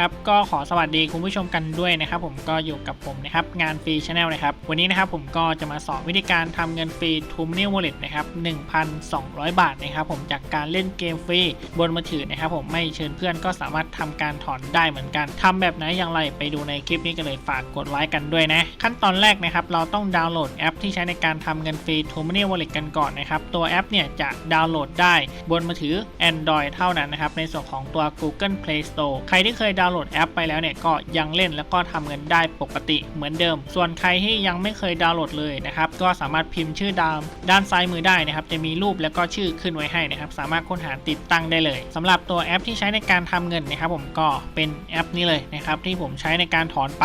ครับก็ขอสวัสดีคุณผู้ชมกันด้วยนะครับผมก็อยู่กับผมนะครับงานฟรีชาแนลนะครับวันนี้นะครับผมก็จะมาสอนวิธีการทำเงินฟรีทูมเนียวอลเล็ตนะครับ1,200 บาทนะครับผมจากการเล่นเกมฟรีบนมือถือนะครับผมไม่เชิญเพื่อนก็สามารถทำการถอนได้เหมือนกันทำแบบไหนอย่างไรไปดูในคลิปนี้กันเลยฝากกดไลค์กันด้วยนะขั้นตอนแรกนะครับเราต้องดาวน์โหลดแอปที่ใช้ในการทำเงินฟรีทูมเนียวอลเล็ตกันก่อนนะครับตัวแอปเนี่ยจะดาวน์โหลดได้บนมือถือ Android เท่านั้นนะครับในส่วนของตัว Google Play Store ใครที่เคยาวน์โหลดแอปไปแล้วเนี่ยก็ยังเล่นแล้วก็ทำเงินได้ปกติเหมือนเดิม ส่วนใครที่ยังไม่เคยดาวน์โหลดเลยนะครับก็สามารถพิมพ์ชื่อดาวด้านซ้ายมือได้นะครับจะมีรูปแล้วก็ชื่อขึ้นไว้ให้นะครับสามารถค้นหาติดตั้งได้เลยสำหรับตัวแอปที่ใช้ในการทำเงินนะครับผมก็เป็นแอปนี้เลยนะครับที่ผมใช้ในการถอนไป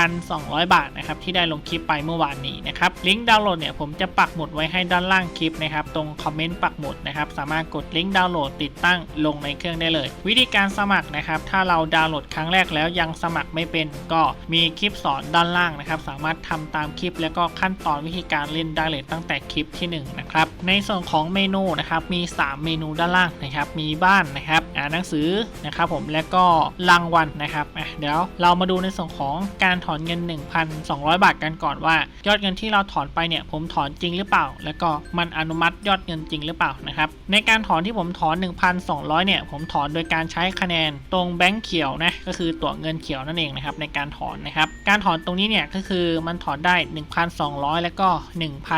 1,200 บาทนะครับที่ได้ลงคลิปไปเมื่อวานนี้นะครับลิงก์ดาวน์โหลดเนี่ยผมจะปักหมุดไว้ให้ด้านล่างคลิปนะครับตรงคอมเมนต์ปักหมุดนะครับสามารถกดลิงก์ดาวน์โหลดติดตั้งลงในเครื่องได้เลย วิธีการสมัครนะครับถ้าเราดาวน์โหลดครั้งแรกแล้วยังสมัครไม่เป็นก็มีคลิปสอนด้านล่างนะครับ สามารถทำตามคลิปแล้วก็ขั้นตอนวิธีการเล่นได้เลยตั้งแต่คลิปที่1นงนะครับ ในส่วนของเมนูนะครับมี 3 เมนูด้านล่างนะครับ มีบ้านนะครับอ่านหนังสือนะครับผมและก็รางวัลนะครับอะเดี๋ยวเรามาดูในส่วนของการถอนเงิน 1,200 บาทกันก่อนว่า ยอดเงินที่เราถอนไปเนี่ยผมถอนจริงหรือเปล่า แล้วก็มันอนุมัติยอดเงินจริงหรือเปล่านะครับในการถอนที่ผมถอน 1,200 เนี่ยผมถอนโดยการใช้คะแนนตรงแบงค์เขียวนะก็คือตัวเงินเขียวนั่นเองนะครับในการถอนนะครับ การถอนตรงนี้เนี่ยก็คือมันถอนได้ 1,200 แล้วก็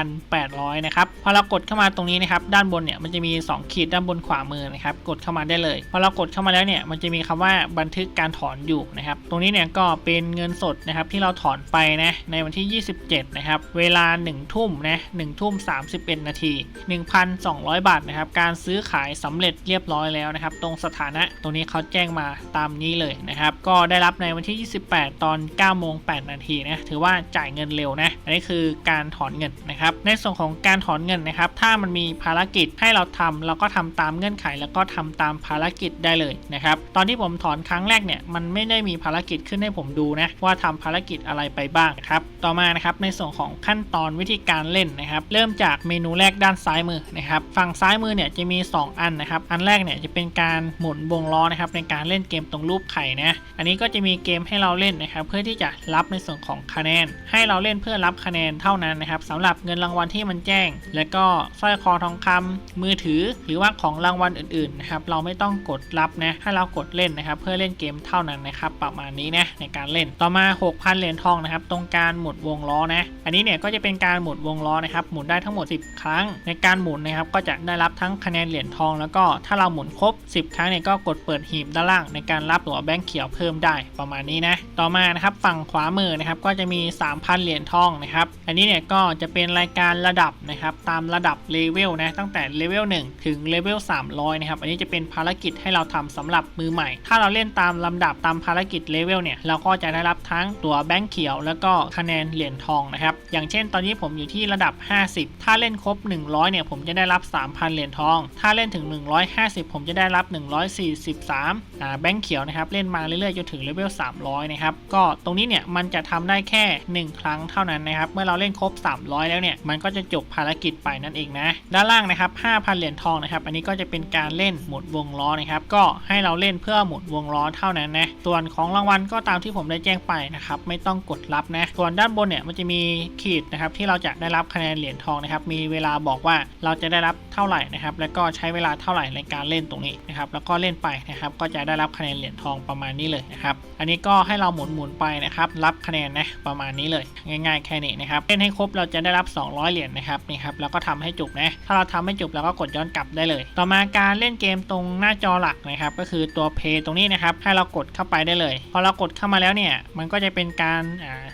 1,800 นะครับพอเรากดเข้ามาตรงนี้นะครับด้านบนเนี่ยมันจะมี 2 ขีดด้านบนขวามือนะครับกดเข้ามาได้เลยพอเรากดเข้ามาแล้วเนี่ยมันจะมีคำว่าบันทึกการถอนอยู่นะครับตรงนี้เนี่ยก็เป็นเงินสดนะครับที่เราถอนไปนะในวันที่ 27 นะครับเวลา 1 ทุ่มนะ1ทุ่ม 31 นาที 1,200 บาทนะครับการซื้อขายสำเร็จเรียบร้อยแล้วนะครับตรงสถานะตรงนี้เขาแจ้งมาตามนี้เลยนะครับ ก็ได้รับในวันที่ 28 ตอน9โมง8นาทีนะถือว่าจ่ายเงินเร็วนะอันนี้คือการถอนเงินนะครับ ในส่วนของการถอนเงินนะครับ ถ้ามันมีภารกิจให้เราทำเราก็ทำตามเงื่อนไข แล้วก็ทำตามภารกิจได้เลยนะครับตอนที่ผมถอนครั้งแรกเนี่ยมันไม่ได้มีภารกิจขึ้นให้ผมดูนะว่าทำภารกิจอะไรไปบ้างครับต่อมานะครับในส่วนของขั้นตอนวิธีการเล่นนะครับ เริ่มจากเมนูแรกด้านซ้ายมือนะครับฝั่งซ้ายมือเนี่ยจะมี 2 อันนะครับ อันแรกเนี่ยจะเป็นการหมุนวงล้อนะครับในการเล่นเกมตรงรูปไข่นะ อันนี้ก็จะมีเกมให้เราเล่นนะครับเพื่อที่จะรับในส่วนของคะแนน ให้เราเล่นเพื่อรับคะแนนเท่านั้นนะครับสำหรับเงินรางวัลที่มันแจ้ง และก็สร้อยคอทองคำมือถือ หรือว่าของรางวัลอื่นๆนะครับเราไม่ต้องกดรับนะให้เรากดเล่นนะครับเพื่อเล่นเกมเท่านั้นนะครับประมาณนี้นะในการเล่นต่อมา 6,000 เหรียญทองนะครับตรงการหมุนวงล้อนะอันนี้เนี่ยก็จะเป็นการหมุนวงล้อนะครับหมุนได้ทั้งหมด 10 ครั้ง ในการหมุนนะครับก็จะได้รับทั้งคะแนนเหรียญทอง แล้วก็ถ้าเราหมุนครบ 10 ครั้งเนี่ยก็กดเปิดหีบด้านล่างในการรับตัวแบงค์เขียวเพิ่มได้ประมาณนี้นะ ต่อมานะครับฝั่งขวามือนะครับก็จะมี 3,000 เหรียญทองนะครับอันนี้เนี่ยก็จะเป็นรายการระดับนะครับตามระดับเลเวลนะตั้งแต่เลเวล1ถึงเลเวล300นะครับอันนี้จะเป็นภารกิจให้เราทำสำหรับมือใหม่ ถ้าเราเล่นตามลำดับตามภารกิจเลเวลเนี่ยเราก็จะได้รับทั้งตัวแบงค์เขียว แล้วก็คะแนนเหรียญทองนะครับอย่างเช่น ตอนนี้ผมอยู่ที่ระดับ 50 ถ้าเล่นครบ 100เนี่ยผมจะได้รับ 3,000 เหรียญทอง ถ้าเล่นถึง 150 ผมจะได้รับ 143อ่าแบงค์เขียวนะครับเล่นมาเรื่อยๆจนถึงเลเวล300 นะครับ ก็ตรงนี้เนี่ยมันจะทำได้แค่ 1 ครั้งเท่านั้นนะครับ เมื่อเราเล่นครบ 300 แล้วเนี่ยมันก็จะจบภารกิจไปนั่นเองนะ ด้านล่างนะครับ 5,000 เหรียญทองนะครับ อันนี้ก็จะเป็นการเล่นหมุนวงล้อนะครับ ก็ให้เราเล่นเพื่อหมุนวงล้อเท่านั้นนะ ส่วนของรางวัลก็ตามที่ผมได้แจ้งไปนะครับ ไม่ต้องกดรับนะ ส่วนด้านบนเนี่ยมันจะมีขีดนะครับที่เราจะได้รับคะแนนเหรียญทองนะครับ มีเวลาบอกว่าเราจะได้รับเท่าไหร่นะครับ แล้วก็ใช้เวลาเท่าไหร่ในการเล่นตรงนี้นะครับ แล้วก็เล่นไปนะครับ ก็จะได้รับคะแนนเหรียญทองประมาณนี้เลยนะครับ อันนี้ก็ให้เราหมุนหมุนๆไปนะครับ รับคะแนนนะประมาณนี้เลย ง่าย ๆ แค่นี้นะครับเล่นให้ครบเราจะได้รับ 200 เหรียญนะครับนี่ครับแล้วก็ทำให้จบนะ ถ้าเราทำไม่จบเราก็กดย้อนกลับได้เลย ต่อมาการเล่นเกมตรงหน้าจอหลักนะครับ ก็คือตัวเพย์ตรงนี้นะครับ ให้เรากดเข้าไปได้เลย พอเรากดเข้ามาแล้วเนี่ย มันก็จะเป็นการ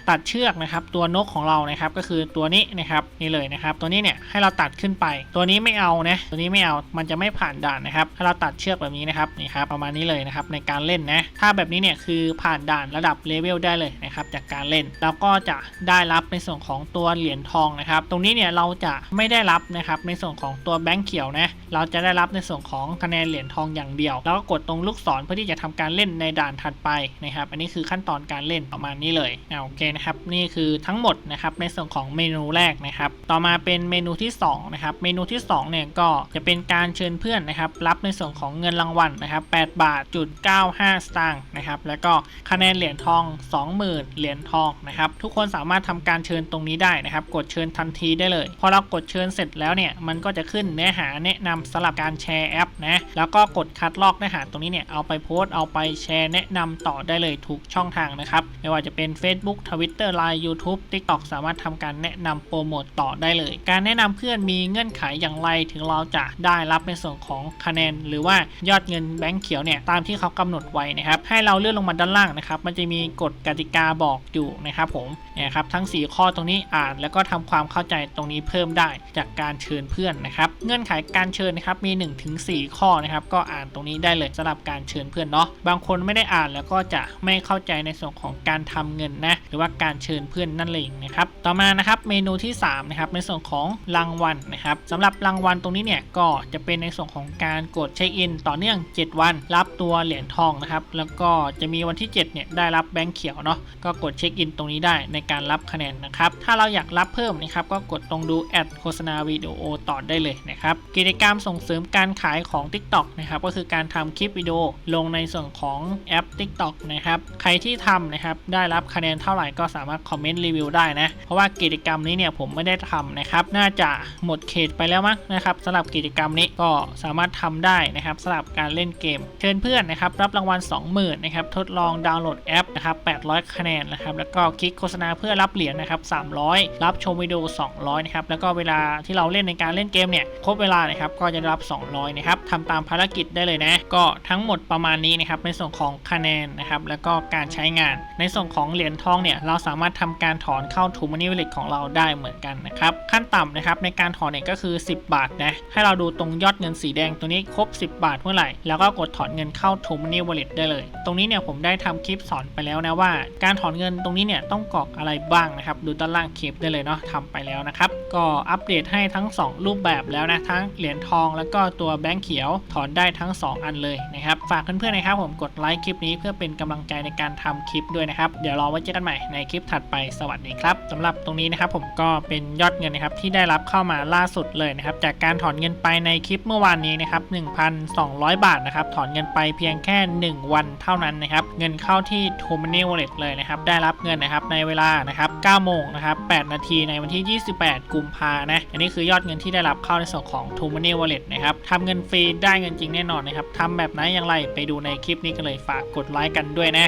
ตัดเชือกนะครับ ตัวนกของเรานะครับ ก็คือตัวนี้นะครับนี่เลยนะครับ ตัวนี้เนี่ยให้เราตัดขึ้นไป ตัวนี้ไม่เอานะ ตัวนี้ไม่เอา มันจะไม่ผ่านด่านนะครับ ให้เราตัดเชือกแบบนี้นะครับ นี่ครับประมาณนี้เลยนะครับในการเล่นนะ ถ้าแบบนี้เนี่ยคือผ่านด่านระดับเลเวลได้เลยนะครับจากการเล่นแล้วก็จะได้รับในส่วนของตัวเหรียญทองนะครับ ตรงนี้เนี่ยเราจะไม่ได้รับนะครับในส่วนของตัวแบงค์เขียวนะเราจะได้รับในส่วนของคะแนนเหรียญทองอย่างเดียว แล้วก็กดตรงลูกศรเพื่อที่จะทำการเล่นในด่านถัดไปนะครับ อันนี้คือขั้นตอนการเล่นประมาณนี้เลยอ่าโอเคนะครับนี่คือทั้งหมดนะครับในส่วนของเมนูแรกนะครับ ต่อมาเป็นเมนูที่สองนะครับเมนูที่สองเนี่ยก็จะเป็นการเชิญเพื่อนนะครับรับในส่วนของเงินรางวัลนะครับ8บาทจุด95 5 สตางค์นะครับ แล้วก็คะแนนเหรียญทอง 20,000 เหรียญทองนะครับ ทุกคนสามารถทำการเชิญตรงนี้ได้นะครับ กดเชิญทันทีได้เลย พอเรากดเชิญเสร็จแล้วเนี่ย มันก็จะขึ้นเนื้อหาแนะนำสำหรับการแชร์แอปนะ แล้วก็กดคัดลอกเนื้อหาตรงนี้เนี่ย เอาไปโพสต์ เอาไปแชร์แนะนำต่อได้เลยทุกช่องทางนะครับ ไม่ว่าจะเป็น Facebook Twitter Line YouTube TikTok สามารถทำการแนะนำโปรโมตต่อได้เลย การแนะนำเพื่อนมีเงื่อนไขอย่างไรถึงเราจะได้รับในส่วนของคะแนน หรือว่ายอดเงินแบงค์เขียวเนี่ย ตามที่เขากำหนดไว้นะครับ ให้เราเลื่อนลงมาด้านล่างนะครับ มันจะมีกฎกติกาบอกอยู่นะครับผมนี่ยครับทั้ง 4 ข้อตรงนี้อ่านแล้วก็ทำความเข้าใจตรงนี้เพิ่มได้จากการเชิญเพื่อนนะครับ เงื่อนไขการเชิญนะครับมี 1-4 ข้อนะครับก็อ่านตรงนี้ได้เลยสำหรับการเชิญเพื่อนเนาะบางคนไม่ได้อ่านแล้วก็จะไม่เข้าใจในส่วนของการทำเงินนะหรือว่าการเชิญเพื่อนนั่นเองนะครับต่อมานะครับเมนูที่3นะครับในส่วนของรางวัลนะครับสำหรับรางวัลตรงนี้เนี่ยก็จะเป็นในส่วนของการกดเช็คอินต่อเนื่อง 7 วัน รับตัวเหรียญทองนะครับแล้วก็จะมีวันที่ 7 เนี่ยได้รับแบงค์เขียวเนาะ ก็กดเช็คอินตรงนี้ได้ในการรับคะแนนนะครับ ถ้าเราอยากรับเพิ่มนะครับ ก็กดตรงดูแอดโฆษณาวิดีโอต่อได้เลยนะครับ กิจกรรมส่งเสริมการขายของ TikTok นะครับ ก็คือการทำคลิปวิดีโอลงในส่วนของแอป TikTok นะครับ ใครที่ทำนะครับ ได้รับคะแนนเท่าไหร่ก็สามารถคอมเมนต์รีวิวได้นะ เพราะว่ากิจกรรมนี้เนี่ยผมไม่ได้ทำนะครับ น่าจะหมดเขตไปแล้วมั้งนะครับสำหรับกิจกรรมนี้ก็สามารถทำได้นะครับสำหรับการเล่นเกม เชิญเพื่อนนะครับรับรางวัล20,000นะครับทดลองดาวน์โหลดแอปนะครับ800 คะแนนนะครับแล้วก็คลิกโฆษณาเพื่อรับเหรียญนะครับ300 รับชมวิดีโอ 200นะครับแล้วก็เวลาที่เราเล่นในการเล่นเกมเนี่ยครบเวลานะครับก็จะรับ 200นะครับทำตามภารกิจได้เลยนะ ก็ทั้งหมดประมาณนี้นะครับในส่วนของคะแนนนะครับแล้วก็การใช้งาน ในส่วนของเหรียญทองเนี่ยเราสามารถทำการถอนเข้าทูมันนี่วลเล็ตของเราได้เหมือนกันนะครับขั้นต่ำนะครับในการถอนเนี่ยก็คือ 10 บาทนะให้เราดูตรงยอดเงินสีแดงตัวนี้ครบ 10 บาทเมื่อไหร่แล้วก็กดถอนเงินเข้าทูมันนี่วลเ็ตได้เลย ตรงนี้เนี่ยผมได้ทำคลิปสอนไปแล้วนะว่า การถอนเงินตรงนี้เนี่ยต้องกรอกอะไรบ้างนะครับ ดูด้านล่างคลิปได้เลยเนาะทำไปแล้วนะครับ ก็อัปเดตให้ทั้ง 2 รูปแบบแล้วนะ ทั้งเหรียญทองแล้วก็ตัวแบงค์เขียวถอนได้ทั้ง 2 อันเลยนะครับ ฝากเพื่อนๆนะครับผมกดไลค์คลิปนี้เพื่อเป็นกำลังใจในการทำคลิปด้วยนะครับ เดี๋ยวรอไว้เจอกันใหม่ในคลิปถัดไปสวัสดีครับสำหรับตรงนี้นะครับผมก็เป็นยอดเงินนะครับที่ได้รับเข้ามาล่าสุดเลยนะครับจากการถอนเงินไปในคลิปเมื่อวานนี้นะครับ1,200 บาทนะครับถอนเงินไปเพียงแค่ 1 วันเท่านั้นนะครับเงินเข้าที่ t o m o n e y Wallet เลยนะครับได้รับเงินนะครับในเวลานะครับ9โมงนะครับ8นาทีในวันที่ 28กุมภานะ อันนี้คือยอดเงินที่ได้รับเข้าในส่วนของ t o m o n e y Wallet นะครับทำเงินฟรีได้เงินจริงแน่นอนนะครับทำแบบไหนอย่างไรไปดูในคลิปนี้กันเลยฝากกดไลค์กันด้วยนะ